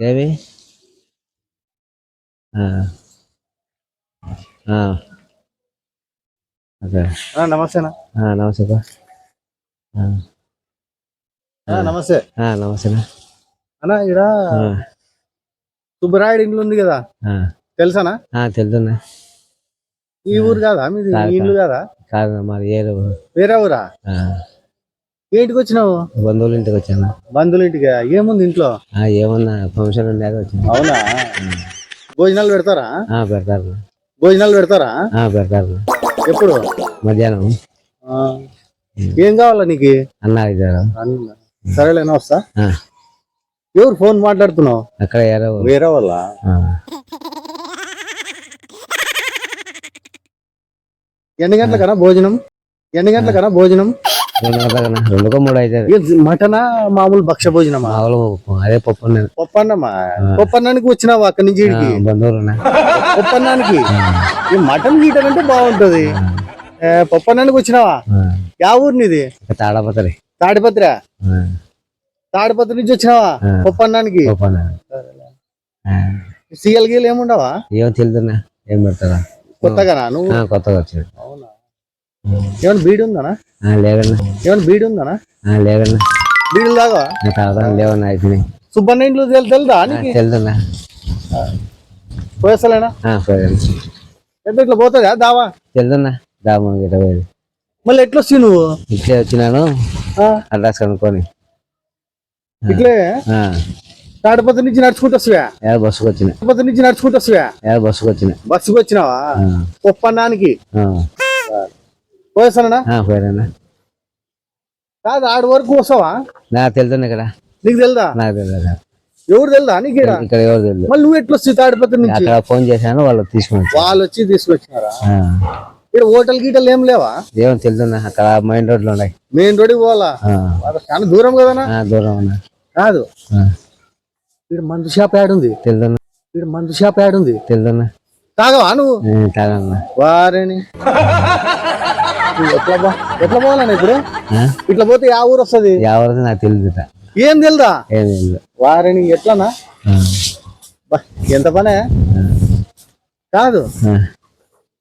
ఏమి నమస్తే నమస్తే. ఆ, నమస్తేనా. అన్నా ఇక్కడ సుబ్బరాయుడు ఇంట్లో ఉంది కదా. తెలుసానా? ఆ, తెలుసున్నా ఈ ఊరు కాదా? మీది ఇల్లు కాదా. కాదు? మరి ఏరు వేరే ఊరా? ఆ, ఏంటికి వచ్చినావు? బంధువుల ఇంటికి వచ్చాను. బంధువుల ఇంటికి? ఏముంది ఇంట్లో? ఏమన్నా ఫంక్షన్ ఉండేది వచ్చాను అవునా? భోజనాలు పెడతారా? ఆ, పెడతారు. భోజనాలు పెడతారా? ఆ, పెడతారు. ఎప్పుడు? మధ్యాహ్నం. ఏం కావాలా నీకు? అన్న. సరేలేనా వస్తా. ఎవరు ఫోన్ మాట్లాడుతున్నావు? అక్కడ వేరే వాళ్ళ. ఎన్ని గంటలకనా భోజనం? ఎన్ని గంటలకనా భోజనం? రెండుకో మూడు అవుతుంది మటనా మామూలు భక్ష భోజనమా? మామూలు అదే పప్పు. పప్పన్నమా? పప్పన్నానికి వచ్చినావా అక్కడి నుంచి బంధువులు పప్పన్నానికి? ఈ మటన్ గీటన్ అంటే బాగుంటది. పప్పన్నానికి వచ్చినావా? యా ఊరు నీది? తాడపత్రి. తాడిపత్రి? తాడిపత్రి నుంచి వచ్చినావా. పప్పన్నానికి? పప్పు సీఎల్ గీలు ఏముండవా? ఏం తెలుదున్నా ఏం పెడతారా? కొత్తగానా నువ్వు? కొత్తగా వచ్చింది. అవునా? ఏమైనా బీడి ఉందనా? లేదన్నా. ఏమైనా బీడి ఉందనా? లేదన్నా. బీడీలు నా తాగుతాను లేవన్నా అయిపోయినాయి. సుబ్బన్న ఇంట్లో తెలు తెలుదా తెలుదున్నా. పోయేస్తలేనా? ఎంత ఇట్లా పోతుందా? దావా? తెలుదున్నా. దాము గిట్ట పోయేది. మళ్ళీ ఎట్లా వస్తావు నువ్వు? ఇట్లే వచ్చినాను. అడ్రస్ కనుక్కొని. ఇట్లే? తాడిపత్రి నుంచి నడుచుకుంటూ వస్తువా? బస్సుకు వచ్చిన. తాడిపత్రి నుంచి నడుచుకుంటూ వస్తువా? బస్సుకు వచ్చిన. బస్సుకు వచ్చినావా? ఒప్పన్నానికి పోయేస్తానా ఆ, పోయారన్నా కాదు ఆడి వరకు వస్తావా? నా తెలుదున్నా ఇక్కడ? నీకు తెలుదా? నాకు తెలుదా? ఎవరు తెలుదా? నీకు? ఇక్కడ ఎవరు తెలుదు? మళ్ళీ నువ్వు ఎట్లా వస్తావు? తాడిపత్రి నుంచి? అక్కడ ఫోన్ చేశాను వాళ్ళు తీసుకుని వచ్చారు. వాళ్ళు వచ్చి తీసుకొచ్చినారా? ఇక్కడ హోటల్ గీటలు ఏం లేవా? ఏమో తెలుదున్నా అక్కడ మెయిన్ రోడ్లు ఉన్నాయి. మెయిన్ రోడ్కి పోవాలా? చాలా దూరం కదనా దూరం కాదు. ఇక్కడ మందు షాప్ ఉంది తెలుదున్నా ఇక్కడ మందు షాప్ ఉంది తెలుదున్నా తాగవా నువ్వు? నేను తాగన్నా. వారేని. ఎట్లా ఎట్లా పోవాలని ఇప్పుడు? ఇట్లా పోతే ఆ ఊరు వస్తుంది? ఎవరిది నాకు తెలియదు. ఏం తెలుదా? ఏం తెలియదు వారిని ఎట్లానా? ఎంత పనే? కాదు.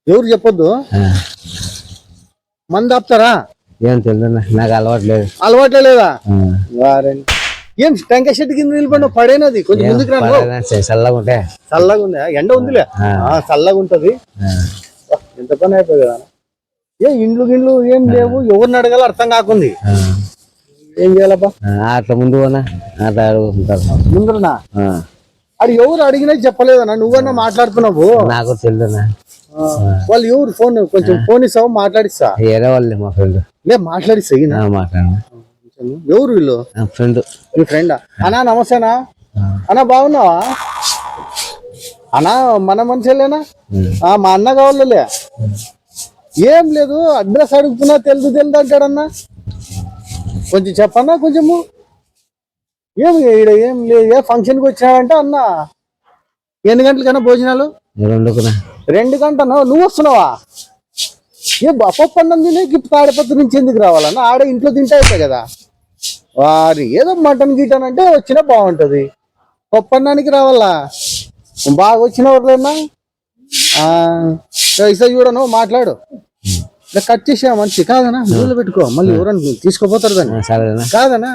ఎవరు చెప్పొద్దు. మంది ఆపుతారా? ఏం తెలియదు నాకు అలవాటు లేదు. అలవాట్లే లేదా. వారిని ఏం టెంకాయ చెట్టు కింద నిలబడి పడేనది? కొంచెం ముందుకు రా నువ్వు. పడేనా చే- చల్లగా ఉంటే. చల్లగా ఉంది? ఎండ ఉందిలే. చల్లగా ఉంటది. ఎంత పని అయిపోయి కదా. ఏ ఇండ్లు గిండ్లు ఏం లేవు. ఎవరిని అడగాలో అర్థం కాకుంది. ఏం చేయాలబ్బా? అట్లా ముందు ఆ, అది ఎవరు అడిగినా చెప్పలేదన్నా. నువ్వన్నా మాట్లాడుతున్నావు? నాకు తెలియదునా ఆ, వాళ్ళు ఎవరు? ఫోన్ కొంచెం ఫోన్ ఇస్తావు? మాట్లాడిస్తా. ఏరే వాళ్ళే మా ఫ్రెండ్ లే మాట్లాడిస్తా ఎవరు వీళ్ళు? ఫ్రెండ్ మీ ఫ్రెండా అన్నా నమస్తేనా? అన్నా బాగున్నావా? అన్నా మన మనుషులేనా ఆ, మా అన్న కావాలలే. ఏం లేదు అడ్రస్ అడుగుతున్నా తెలుదు తెలుదు అంటాడన్నా. కొంచెం చెప్పన్నా కొంచెము? ఏం ఈడ ఏం లేదు ఏ ఫంక్షన్కి వచ్చావంటే అన్న. ఎన్ని గంటలకన్నా భోజనాలు? రెండుకున్నా రెండు గంటనా? నువ్వు వస్తున్నావా? ఏ పప్పు అన్నం తినే గిఫ్ట్ తాడిపత్రి నుంచి ఎందుకు రావాలన్నా? ఆడ ఇంట్లో తింటే అయిపోయి కదా. వారి ఏదో మటన్ గిటన్ అంటే వచ్చినా బాగుంటది. పప్పు అన్నానికి రావాలా? బాగా వచ్చిన వాళ్ళేనా ఇసా చూడను మాట్లాడు. కట్ చేసా మంచి? కాదనా నీళ్ళు పెట్టుకో. మళ్ళీ ఎవరన్నా తీసుకోపోతారు దాన్ని. సరేనా కాదనా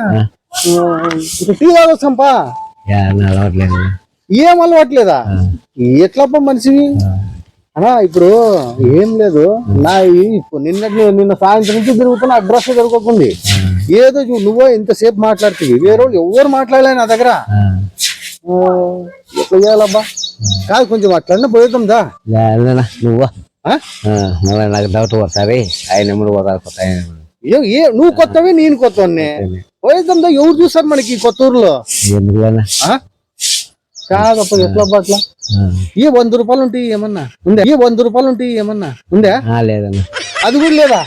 టీ తాగొస్తాంపా యా, నా అలవాటు లేదు ఏం అలవాట్లేదా? ఎట్లప్ప మనిషివి? అన్నా ఇప్పుడు ఏం లేదు. నా ఇప్పుడు నిన్నటి నిన్న సాయంత్రం నుంచి తిరుగుతున్న అడ్రస్ దొరకకుంది. ఏదో నువ్వో ఇంతసేపు మాట్లాడుతుంది వేరే వాళ్ళు ఎవరు మాట్లాడలే నా దగ్గర? ఎట్లా చేయాలబ్బా? కాదు కొంచెం అట్లనే పోయేద్దాం దా. యా, వెళ్ళనా నువ్వు? మళ్ళీ నాకు డౌట్ పడతాది ఆయన ఎప్పుడు పోతారు కొత్త ఆయన ఎప్పుడు. ఏ ఏ- నువ్వు కొత్తవి నేను కొత్తవన్నే పోయేద్దాం దా ఎవరు చూస్తారు మనకి కొత్త ఊర్లో ఆ? కాదప్ప ఎట్లా అట్లా ఈ వంద రూపాయలు ఉంటాయి ఏమన్నా? ఉందా? ఈ వంద రూపాయలు ఉంటాయి ఏమన్నా? ఉందా? ఆ, లేదన్నా. అది కూడా లేదా?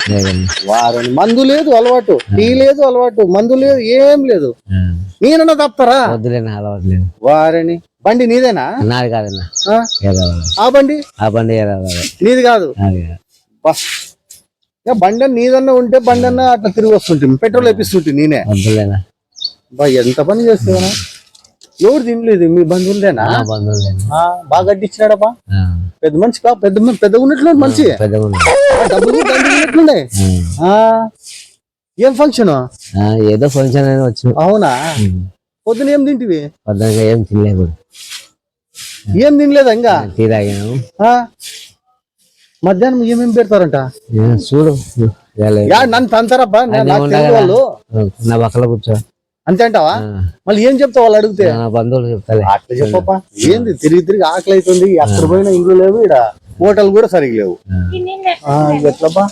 వారని మందు లేదు అలవాటు. టీ లేదు అలవాటు. మందు లేదు ఏం లేదు. నేనన్నా తప్పరా వద్దులేనా అలవాటు లేదు. వారని. బండి నీదేనా? నాది కాదన్నా. ఆ? బండి? ఆ బండి. నీది కాదు. బా. బండి అన్న నీదన్నా ఉంటే బండి అన్న అట్లా తిరిగి వస్తుంటుంది. పెట్రోల్ వేపిస్తుంటే నేనే. వద్దులేనా బా ఎంత పని చేస్తావనా ఎవరు తినలేదు మీ బంధువులదేనా? ఆ బంధువులు ఆ, బాగా కట్టించినాడప్పా పెద్ద మనిషి కా? పెద్ద మన- పెద్దగా ఉన్నట్లు మనిషి. పెద్దగా డబ్బులు కూడా దండిగా ఉన్నట్లున్నాయి ఆ, ఏం ఫంక్షన్ ఆ, ఏదో ఫంక్షన్ అని వచ్చి. అవునా? పొద్దున ఏం తింటివి? ఏం తినలేదు ఏం తినలేదా ఇంకా టీ? మధ్యాహ్నం ఏమేమి పెడతారంట? చూడు. నన్ను తంతారబ్బా నా- వాళ్ళు. పక్కన కూర్చో. అంతే అంటావా? మళ్ళీ ఏం చెప్తావు వాళ్ళు అడిగితే? నా బంధువులు చెప్తాలే. అట్లా చెప్పప్పా. ఏంది తిరిగి తిరిగి ఆకలి అవుతుంది ఎక్కడ పోయినా ఇండ్లు లేవు ఇక్కడ హోటల్ కూడా సరిగ్గా లేవు. ఎట్లబ్బా?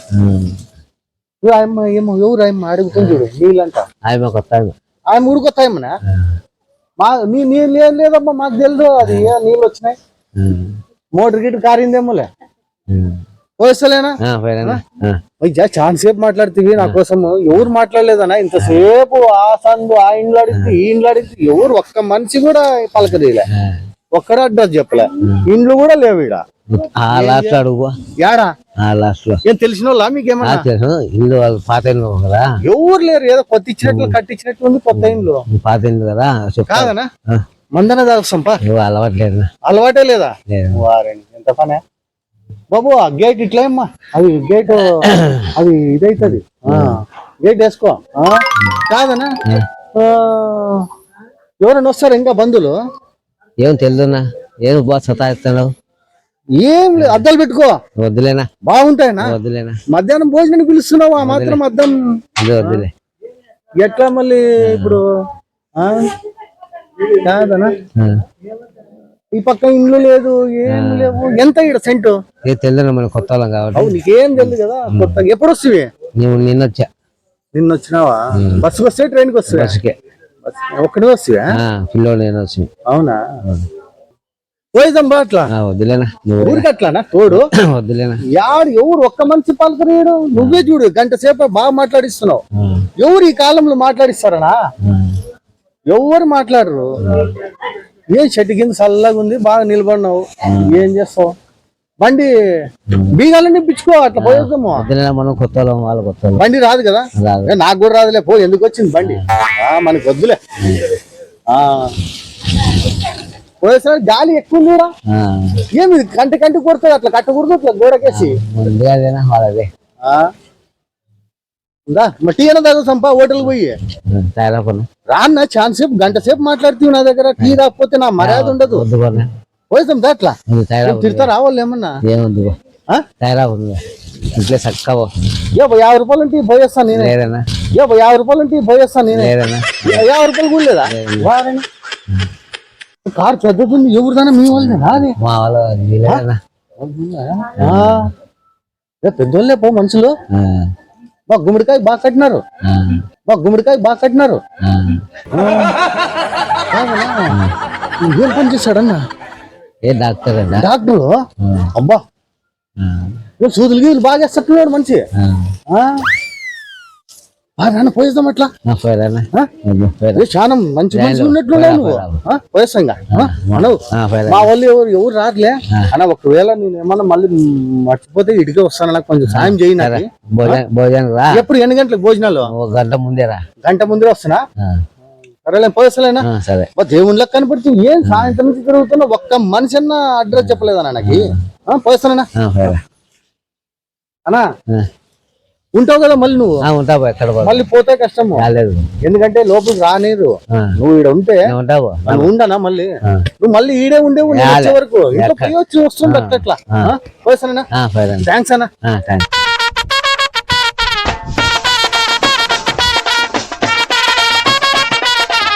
ఆయమ్మ ఏమో ఎవరు ఆయమ్మ? అడుగుతుంది చూడు. నీళ్ళంట. ఆమె కొత్త. ఆయన ఊరుకొత్తాయమ్మనా మా నీ నీళ్ళు ఏం లేదమ్మా మాకు తెలియదు అది నీళ్ళు వచ్చినాయి. మోటార్ గిట్ కారిందేమోలే. ఆ, అయ్యా చాలా సేపు మాట్లాడుతుంది నా కోసం ఎవరు మాట్లాడలేదన్నా? ఇంతసేపు ఆ సందు ఆ ఇండ్లు అడిగితే ఈ ఇండ్లు అడిగితే ఎవరు ఒక్క మనిషి కూడా పలకదీలే ఆ. ఒక్కడే అడ్రస్ చెప్పలే. ఇండ్లు కూడా లేవు ఈడ. ఆ లాస్ట్ అడుగు యాడా ఆ లాస్ట్లో ఏం తెలిసిన వాళ్ళ ఆ, మీకేమన్నా తెలుసు. ఇల్లు వాళ్ళు పాత ఇల్లు కదా. ఎవరు లేరు ఏదో కొత్త ఇచ్చినట్లు కట్టించినట్లు ఉంది కొత్త పాత ఇల్లు కదా కాదనా. మందన అలవాటే లేదా? లేదు. వారండి ఎంత పనే? బాబు ఆ గేట్ ఇట్లా ఏమ్మా? అది గేట్ అది ఇదైతుంది. గేట్ వేసుకో. ఆ? కాదనా? ఎవరైనా వస్తారు ఇంకా బంధువులు? ఏం తెలుదునా ఏం బాగా సతాయిస్తున్నావు? ఏం లేదు అద్దాలు పెట్టుకో. వద్దులేనా? బాగుంటాయినా? వద్దులేనా? మధ్యాహ్నం భోజనానికి పిలుస్తున్నావు ఆ మాత్రం అద్దం. వద్దు వద్దులే. ఎట్లా మళ్ళీ ఇప్పుడు? కాదనా. ఈ పక్క ఇండ్లు లేదు ఏం లేవు. ఎంత ఇక్కడ సెంటు ఏ తెలుదునా మనం కొత్త వాళ్ళం కాబట్టి. నీకేం తెలియదు కదా కొత్తగా ఎప్పుడు వస్తువి? నువ్వు నిన్న వచ్చా. నిన్న వచ్చినావా? బస్సుకి వస్తే? ట్రైన్కి బస్సుకే ఒక్కడే వస్తావా? ఆ, పిల్లోడు నేను వచ్చి అవునా. పోయిదాం బా అట్లా. వద్దులేనా ఊరికి అట్లానా తోడు. వద్దులేనా. యాడు ఎవరు ఒక్క మనిషి పలకరేయడు నువ్వే చూడు గంట సేపు బాగా మాట్లాడిస్తున్నావు. ఎవరు ఈ కాలంలో మాట్లాడిస్తారనా. ఎవరు మాట్లాడరు? ఏం చెట్టు కింద చల్లగా ఉంది బాగా నిలబడినావు. ఏం చేస్తావు? బండి బీగాలని నిప్పించుకో అట్లా పోయేద్దాము. మనం కొత్త వాళ్ళం కొత్త బండి రాదు కదా? నాకు కూడా రాదులే పో ఎందుకు వచ్చింది బండి? ఆ, మనకి వద్దులే. ఆ. పోయేసరికి గాలి ఎక్కువ ఉంది ఈడ. ఆ, ఏమి కంటి కంటి కొడుతుంది అట్లా కట్టకూడదు అట్లా గోడకేసి? ఉందా? మరి టీ అయినా తాగుతాంపా హోటల్ పోయి? రాన్న ఛాన్స్ సేపు గంట సేపు మాట్లాడుతూ నా దగ్గర. టీ తాకపోతే నా మర్యాద ఉండదు. వద్దు పన్ను పోయిస్తాం దా అట్లా. నువ్వు తయారా తిడతా రావాలి ఏమన్నా? ఉంది ఇంట్లో చక్కగా పో. ఏ బా, యాభై రూపాయలు ఉంటే పోయేస్తాను నేనే. లేదన్నా. ఏ బా, యాభై రూపాయలు ఉంటే పోయేస్తాను నేనే. లేదన్నా. యాభై రూపాయలు కూడా లేదా? కారు పెద్దది ఎవరిదైనా మీ వాళ్ళదేనా అది? మా వాళ్ళు పెద్దోళ్ళే పో మనుషులు. బా గుమ్మడికాయ బాగా కట్టినారు. బా గుమ్మడికాయ బాగా కట్టినారు? ఏం పని చేశాడన్న? ఏ డాక్టర్ డాక్టర్? అబ్బా. సూదులు గీదులు బాగా చేస్తున్నాడు మంచి నాన్న పోయిస్తాం అట్లా. చాలా మంచి మనిషి ఉన్నట్లు పోయిరా, నువ్వు. పోయిస్తాంగా. మా వాళ్ళు ఎవరు ఎవరు రాట్లే అన్న ఒకవేళ నేను ఏమన్నా మళ్ళీ మర్చిపోతే ఇటుకే వస్తాను నాకు కొంచెం సాయం చేయి నాకు. భోజనం రా. ఎప్పుడు? ఎన్ని గంటలకు భోజనాలు? గంట ముందే రా. గంట ముందే వస్తున్నా? సరేలే పోయిస్తలేనా సరే. మా దేవుళ్ళకి కనపడుతుంది ఏం సాయంత్రం నుంచి తిరుగుతున్నా? ఒక్క మనిషి అన్న అడ్రస్ చెప్పలేదన్నా నాకు పోయిస్తానా. అన్నా. ఉంటావు కదా మళ్ళీ నువ్వు? ఉంటావు ఎక్కడ. మళ్ళీ పోతే కష్టము. రాలేదు ఎందుకంటే లోపలికి రానేరు. నువ్వు ఈడ ఉంటే ఉంటావు ఉండనా మళ్ళీ. నువ్వు మళ్ళీ ఈడే ఉండే ఉండే. వచ్చే వరకు. ఇంట్లో ఎక్క- పోయి వచ్చి వస్తుంది అట్లా. పోయిరా. థ్యాంక్స్ అన్నా. ఆ, థాంక్స్.